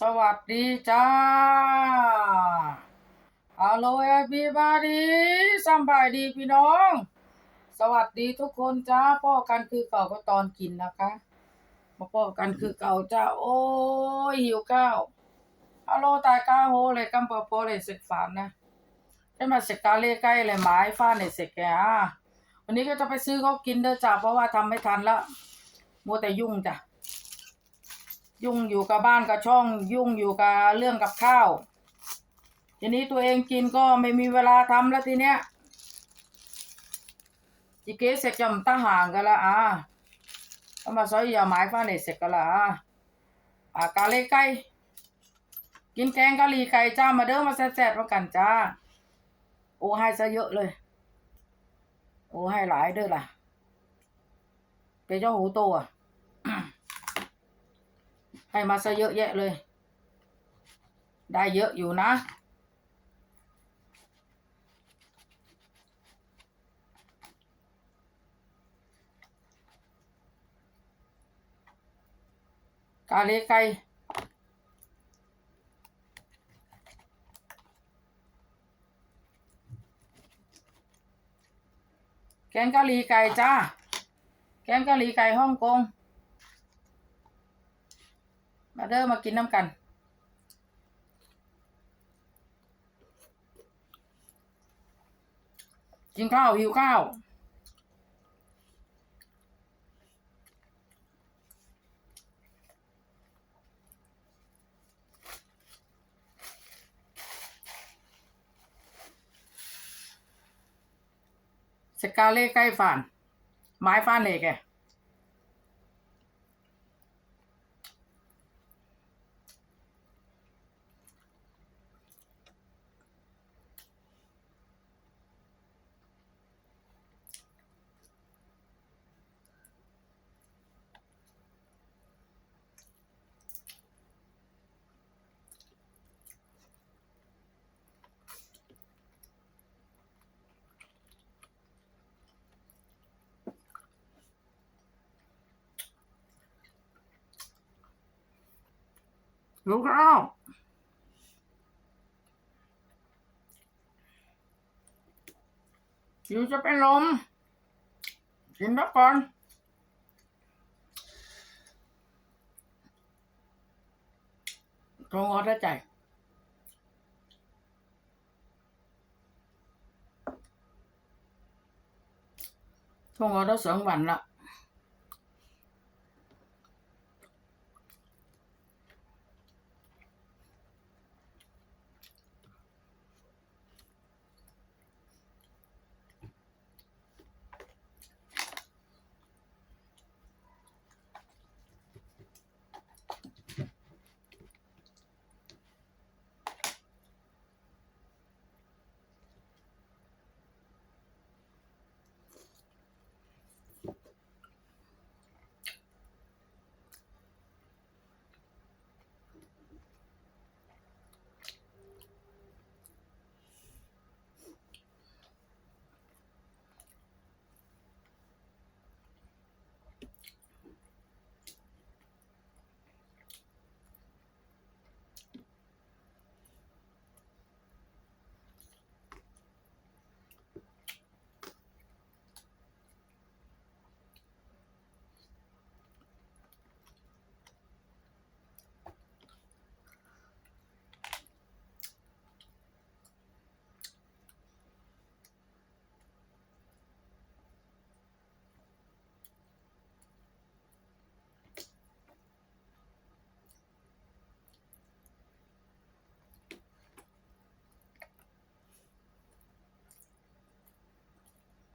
สวัสดีจ้า Hello everybody สบายดีพี่น้อง สวัสดีทุกคนจ้าพ่อกันคือเก่าก็ตอนกินนะคะ มาพ่อกันคือเก่าจ้า โอ้ยหิวข้าวฮัลโหลตายก้าโหเลยกัมปะโปเลยสึกฝันนะได้มาสึกกาเล่ใกล้เลยหมายฟ้าในสึกแกอะวันนี้ก็จะไปซื้อเขากินเด้อจ้าเพราะว่าทำไม่ทันล้วมัวแต่ยุ่งจ้ะ ยุ่งอยู่กับบ้านกับช่อง ยุ่งอยู่กับเรื่องกับข้าว ทีนี้ตัวเองกินก็ไม่มีเวลาทำแล้วทีเนี้ยจีเกสเสร็จจำตาห่างกันละอะเอามาซอยยาไม้ฟ้าเนเสร็จกันละอะอ่ากาเลไก่กินแกงกะหรี่ไก่จ้ามาเด้อมาแซ่บๆมากันจ้า โอ้ให้ซะเยอะเลย โอ้ให้หลายเด้อล่ะเป็นเจ้าหูโตอะ ให้มาซะเยอะแยะเลย ได้เยอะอยู่นะ กาเลไก่แกงกะหรี่ไก่จ้า แกงกะหรี่ไก่ฮ่องกง มาเด้อมากินน้ำกัน กินข้าวหิวข้าวสกาเล่ใกล้ฝันไม้ฟ้านเล็กแก หิวข้าวหิวจะเป็นลม กินแล้วก่อนโทรงอได้ใจทงอได้สองวันละ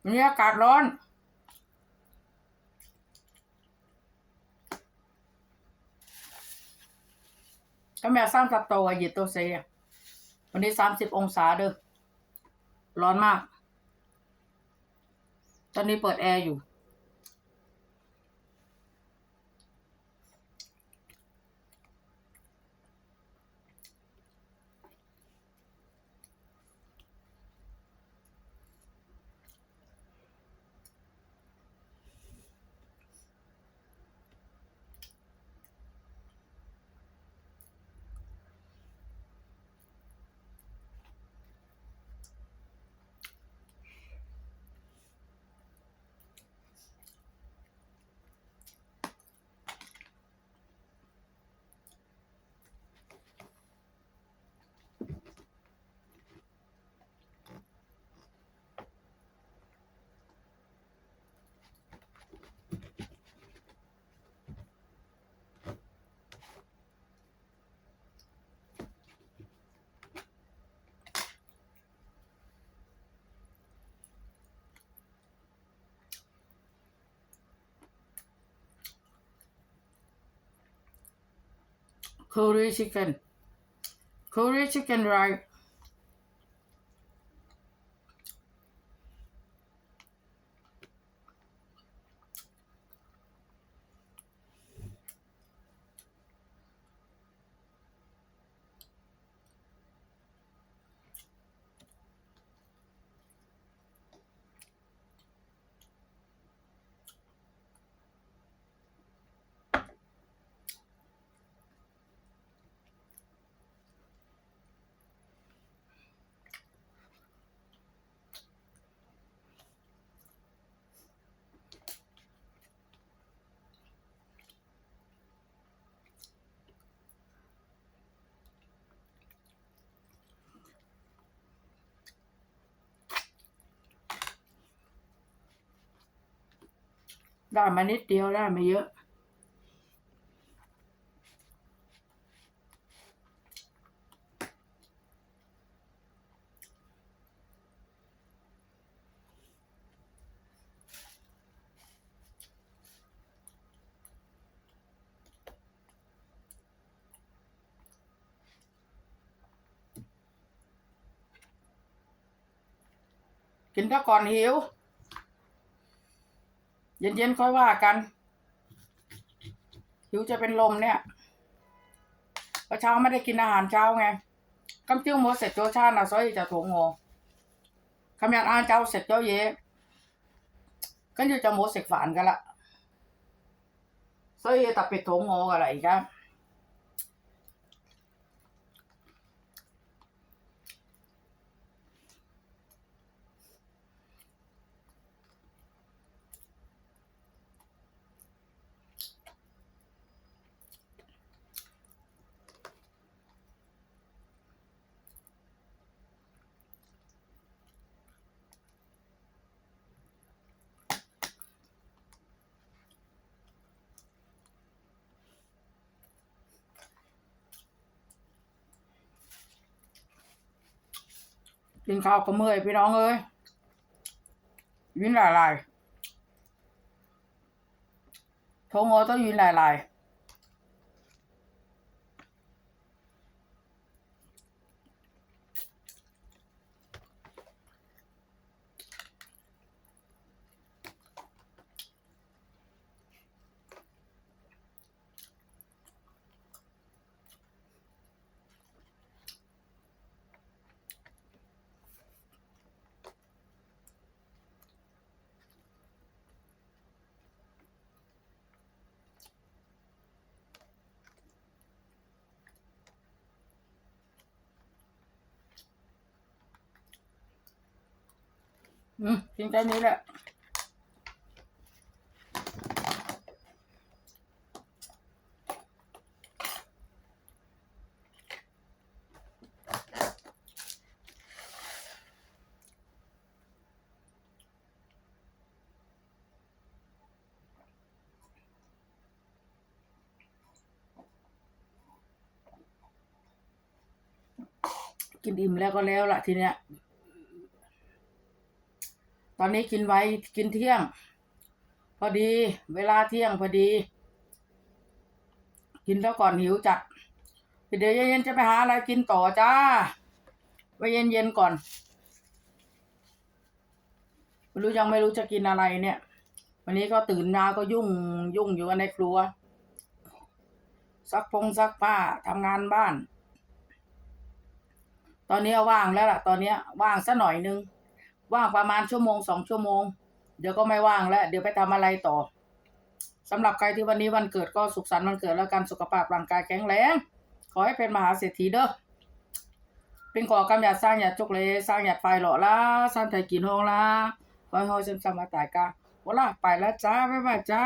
นี่อากาศร้อน ก็แม่สร้างตับโตวหยิบตัวเซวันนี้สามสิบองศาเด้อร้อนมาก ตอนนี้เปิดแอร์อยู่ curry chicken. Curry chicken rice ได้มานิดเดียวได้ไม่เยอะ กินก็ก่อนหิว เย็นๆค่อยว่ากันหิวจะเป็นลมเนี่ยเพราะเช้าไม่ได้กินอาหารเช้าไงกำจิ้วหมดเสร็จโจชาน่ะซอยจะถงงอคำยันอ่านเจ้าเสร็จเจ้าเย่ก็อยู่จะหมดเสกฝานกันละซอยตะเป็ดถูงโงกันอะไรกัน กินข้าวก็เมื่อยพี่น้องเอ้ยยืนหลายๆโทงโอต้องยืนหลายๆ อืมกินแค่นี้แหละกินอิ่มแล้วก็แล้วล่ะทีเนี้ย ตอนนี้กินไว้กินเที่ยง พอดี เวลาเที่ยงพอดี กินแล้วก่อนหิวจัดเดี๋ยวเย็นๆจะไปหาอะไรกินต่อจ้าไว้เย็นๆก่อนไม่รู้ยังไม่รู้จะกินอะไรเนี่ย วันนี้ก็ตื่นมาก็ยุ่งยุ่งอยู่กันในครัวซักพงซักผ้าทำงานบ้าน ตอนนี้ว่างแล้วล่ะ ตอนนี้ว่างซะหน่อยนึง ว่างประมาณชั่วโมงสองชั่วโมง เดี๋ยวก็ไม่ว่างแล้ว เดี๋ยวไปทำอะไรต่อสำหรับใครที่วันนี้วันเกิดก็สุขสันต์วันเกิดแล้วกันสุขภาพร่างกายแข็งแรงขอให้เป็นมหาเศรษฐีเด้อเป็นขอกำหยัดสร้างหยัดจุกเลยสร้างหยัดไฟหล่อละสร้างไทยกินห้องละไว้ห้อยเซมซามาตายกาวันละไปแล้วจ้าบ๊ายบายจ้า